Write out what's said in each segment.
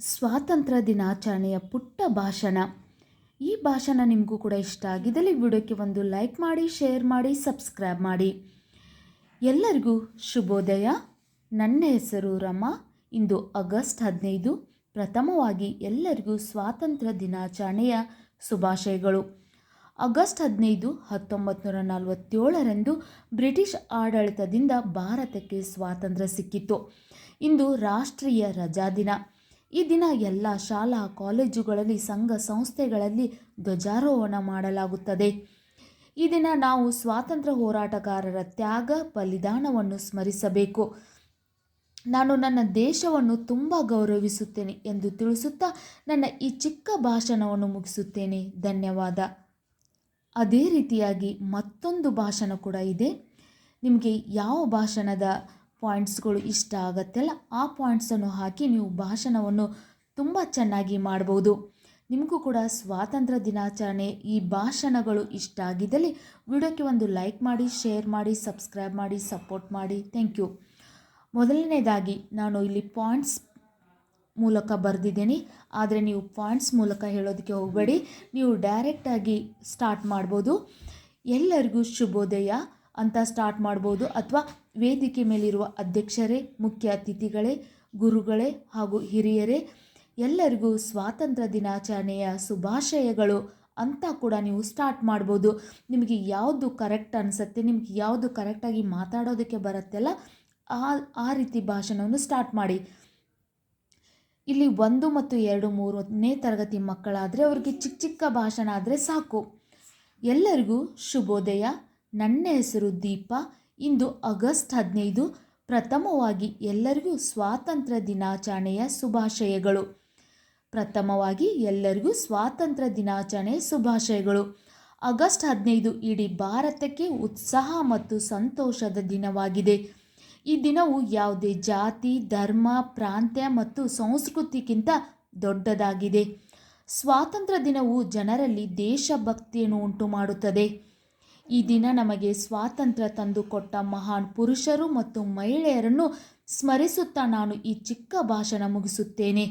ಸ್ವಾತಂತ್ರ್ಯ ದಿನಾಚರಣೆಯ ಪುಟ್ಟ ಭಾಷಣ. ಈ ಭಾಷಣ ನಿಮಗೂ ಕೂಡ ಇಷ್ಟ ಆಗಿದ್ದಲ್ಲಿ ವಿಡಿಯೋಕ್ಕೆ ಒಂದು ಲೈಕ್ ಮಾಡಿ, ಶೇರ್ ಮಾಡಿ, ಸಬ್ಸ್ಕ್ರೈಬ್ ಮಾಡಿ. ಎಲ್ಲರಿಗೂ ಶುಭೋದಯ. ನನ್ನ ಹೆಸರು ರಮ. ಇಂದು ಆಗಸ್ಟ್ ಹದಿನೈದು. ಪ್ರಥಮವಾಗಿ ಎಲ್ಲರಿಗೂ ಸ್ವಾತಂತ್ರ್ಯ ದಿನಾಚರಣೆಯ ಶುಭಾಶಯಗಳು. ಆಗಸ್ಟ್ ಹದಿನೈದು ಹತ್ತೊಂಬತ್ತು ನೂರ ನಲವತ್ತೇಳರಂದು ಬ್ರಿಟಿಷ್ ಆಡಳಿತದಿಂದ ಭಾರತಕ್ಕೆ ಸ್ವಾತಂತ್ರ್ಯ ಸಿಕ್ಕಿತು ಇಂದು ರಾಷ್ಟ್ರೀಯ ರಜಾದಿನ ಈ ದಿನ ಎಲ್ಲ ಶಾಲಾ, ಕಾಲೇಜುಗಳಲ್ಲಿ, ಸಂಘ ಸಂಸ್ಥೆಗಳಲ್ಲಿ ಧ್ವಜಾರೋಹಣ ಮಾಡಲಾಗುತ್ತದೆ. ಈ ದಿನ ನಾವು ಸ್ವಾತಂತ್ರ್ಯ ಹೋರಾಟಗಾರರ ತ್ಯಾಗ, ಬಲಿದಾನವನ್ನು ಸ್ಮರಿಸಬೇಕು. ನಾನು ನನ್ನ ದೇಶವನ್ನು ತುಂಬ ಗೌರವಿಸುತ್ತೇನೆ ಎಂದು ತಿಳಿಸುತ್ತಾ ನನ್ನ ಈ ಚಿಕ್ಕ ಭಾಷಣವನ್ನು ಮುಗಿಸುತ್ತೇನೆ. ಧನ್ಯವಾದ. ಅದೇ ರೀತಿಯಾಗಿ ಮತ್ತೊಂದು ಭಾಷಣ ಕೂಡ ಇದೆ. ನಿಮಗೆ ಯಾವ ಭಾಷಣದ ಪಾಯಿಂಟ್ಸ್ಗಳು ಇಷ್ಟ ಆಗತ್ತಲ್ಲ ಆ ಪಾಯಿಂಟ್ಸನ್ನು ಹಾಕಿ ನೀವು ಭಾಷಣವನ್ನು ತುಂಬ ಚೆನ್ನಾಗಿ ಮಾಡ್ಬೋದು. ನಿಮಗೂ ಕೂಡ ಸ್ವಾತಂತ್ರ್ಯ ದಿನಾಚರಣೆ ಈ ಭಾಷಣಗಳು ಇಷ್ಟ ಆಗಿದ್ದಲ್ಲಿ ವಿಡಿಯೋಕ್ಕೆ ಒಂದು ಲೈಕ್ ಮಾಡಿ, ಶೇರ್ ಮಾಡಿ, ಸಬ್ಸ್ಕ್ರೈಬ್ ಮಾಡಿ, ಸಪೋರ್ಟ್ ಮಾಡಿ. Thank you. ಮೊದಲನೇದಾಗಿ ನಾನು ಇಲ್ಲಿ ಪಾಯಿಂಟ್ಸ್ ಮೂಲಕ ಬರೆದಿದ್ದೀನಿ. ಆದರೆ ನೀವು ಪಾಯಿಂಟ್ಸ್ ಮೂಲಕ ಹೇಳೋದಕ್ಕೆ ಹೋಗಬೇಡಿ. ನೀವು ಡೈರೆಕ್ಟಾಗಿ ಸ್ಟಾರ್ಟ್ ಮಾಡ್ಬೋದು. ಎಲ್ಲರಿಗೂ ಶುಭೋದಯ. ಅಂತ ಸ್ಟಾರ್ಟ್ ಮಾಡ್ಬೋದು. ಅಥವಾ ವೇದಿಕೆ ಮೇಲಿರುವ ಅಧ್ಯಕ್ಷರೇ, ಮುಖ್ಯ ಅತಿಥಿಗಳೇ, ಗುರುಗಳೇ ಹಾಗೂ ಹಿರಿಯರೇ, ಎಲ್ಲರಿಗೂ ಸ್ವಾತಂತ್ರ್ಯ ದಿನಾಚರಣೆಯ ಶುಭಾಶಯಗಳು ಅಂತ ಕೂಡ ನೀವು ಸ್ಟಾರ್ಟ್ ಮಾಡ್ಬೋದು. ನಿಮಗೆ ಯಾವುದು ಕರೆಕ್ಟ್ ಅನಿಸುತ್ತೆ, ನಿಮಗೆ ಯಾವುದು ಕರೆಕ್ಟಾಗಿ ಮಾತಾಡೋದಕ್ಕೆ ಬರುತ್ತಲ್ಲ ಆ ಆ ರೀತಿ ಭಾಷಣವನ್ನು ಸ್ಟಾರ್ಟ್ ಮಾಡಿ. ಇಲ್ಲಿ ಒಂದು ಮತ್ತು ಎರಡು ಮೂರನೇ ತರಗತಿ ಮಕ್ಕಳಾದರೆ ಅವರಿಗೆ ಚಿಕ್ಕ ಚಿಕ್ಕ ಭಾಷಣ ಆದರೆ ಸಾಕು. ಎಲ್ಲರಿಗೂ ಶುಭೋದಯ. ನನ್ನ ಹೆಸರು ದೀಪ. ಇಂದು ಆಗಸ್ಟ್ ಹದಿನೈದು, ಪ್ರಥಮವಾಗಿ ಎಲ್ಲರಿಗೂ ಸ್ವಾತಂತ್ರ್ಯ ದಿನಾಚರಣೆಯ ಶುಭಾಶಯಗಳು. ಪ್ರಥಮವಾಗಿ ಎಲ್ಲರಿಗೂ ಸ್ವಾತಂತ್ರ್ಯ ದಿನಾಚರಣೆಯ ಶುಭಾಶಯಗಳು. ಆಗಸ್ಟ್ ಹದಿನೈದು ಇಡೀ ಭಾರತಕ್ಕೆ ಉತ್ಸಾಹ ಮತ್ತು ಸಂತೋಷದ ದಿನವಾಗಿದೆ. ಈ ದಿನವು ಯಾವುದೇ ಜಾತಿ, ಧರ್ಮ, ಪ್ರಾಂತ್ಯ ಮತ್ತು ಸಂಸ್ಕೃತಿಗಿಂತ ದೊಡ್ಡದಾಗಿದೆ. ಸ್ವಾತಂತ್ರ್ಯ ದಿನವು ಜನರಲ್ಲಿ ದೇಶಭಕ್ತಿಯನ್ನು ಉಂಟು ಮಾಡುತ್ತದೆ ಈ ದಿನ ನಮಗೆ ಸ್ವಾತಂತ್ರ್ಯ ತಂದುಕೊಟ್ಟ ಮಹಾನ್ ಪುರುಷರು ಮತ್ತು ಮಹಿಳೆಯರನ್ನು ಸ್ಮರಿಸುತ್ತಾ ನಾನು ಈ ಚಿಕ್ಕ ಭಾಷಣ ಮುಗಿಸುತ್ತೇನೆ.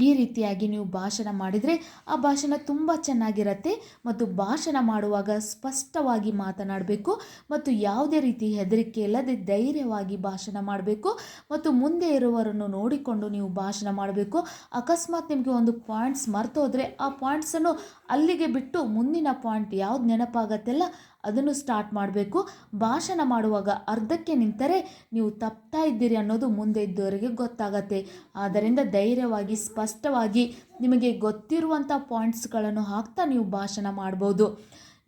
ಈ ರೀತಿಯಾಗಿ ನೀವು ಭಾಷಣ ಮಾಡಿದರೆ ಆ ಭಾಷಣ ತುಂಬ ಚೆನ್ನಾಗಿರತ್ತೆ ಮತ್ತು ಭಾಷಣ ಮಾಡುವಾಗ ಸ್ಪಷ್ಟವಾಗಿ ಮಾತನಾಡಬೇಕು ಮತ್ತು ಯಾವುದೇ ರೀತಿ ಹೆದರಿಕೆ ಇಲ್ಲದೆ ಧೈರ್ಯವಾಗಿ ಭಾಷಣ ಮಾಡಬೇಕು ಮತ್ತು ಮುಂದೆ ಇರುವವರನ್ನು ನೋಡಿಕೊಂಡು ನೀವು ಭಾಷಣ ಮಾಡಬೇಕು. ಅಕಸ್ಮಾತ್ ನಿಮಗೆ ಒಂದು ಪಾಯಿಂಟ್ಸ್ ಮರ್ತೋದ್ರೆ ಆ ಪಾಯಿಂಟ್ಸನ್ನು ಅಲ್ಲಿಗೆ ಬಿಟ್ಟು ಮುಂದಿನ ಪಾಯಿಂಟ್ ಯಾವ್ದು ನೆನಪಾಗತ್ತೆಲ್ಲ ಅದನ್ನು ಸ್ಟಾರ್ಟ್ ಮಾಡಬೇಕು. ಭಾಷಣ ಮಾಡುವಾಗ ಅರ್ಧಕ್ಕೆ ನಿಂತರೆ ನೀವು ತಪ್ತಾ ಇದ್ದೀರಿ ಅನ್ನೋದು ಮುಂದೆ ಇದ್ದವರಿಗೆ ಗೊತ್ತಾಗತ್ತೆ. ಆದ್ದರಿಂದ ಧೈರ್ಯವಾಗಿ, ಸ್ಪಷ್ಟವಾಗಿ ನಿಮಗೆ ಗೊತ್ತಿರುವಂಥ ಪಾಯಿಂಟ್ಸ್ಗಳನ್ನು ಹಾಕ್ತಾ ನೀವು ಭಾಷಣ ಮಾಡ್ಬೋದು.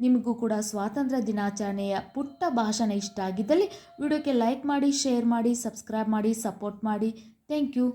ನಿಮಗೂ ಕೂಡ ಸ್ವಾತಂತ್ರ್ಯ ದಿನಾಚರಣೆಯ ಪುಟ್ಟ ಭಾಷಣ ಇಷ್ಟ ಆಗಿದ್ದಲ್ಲಿ ವಿಡಿಯೋಕ್ಕೆ ಲೈಕ್ ಮಾಡಿ ಶೇರ್ ಮಾಡಿ ಸಬ್ಸ್ಕ್ರೈಬ್ ಮಾಡಿ ಸಪೋರ್ಟ್ ಮಾಡಿ. Thank you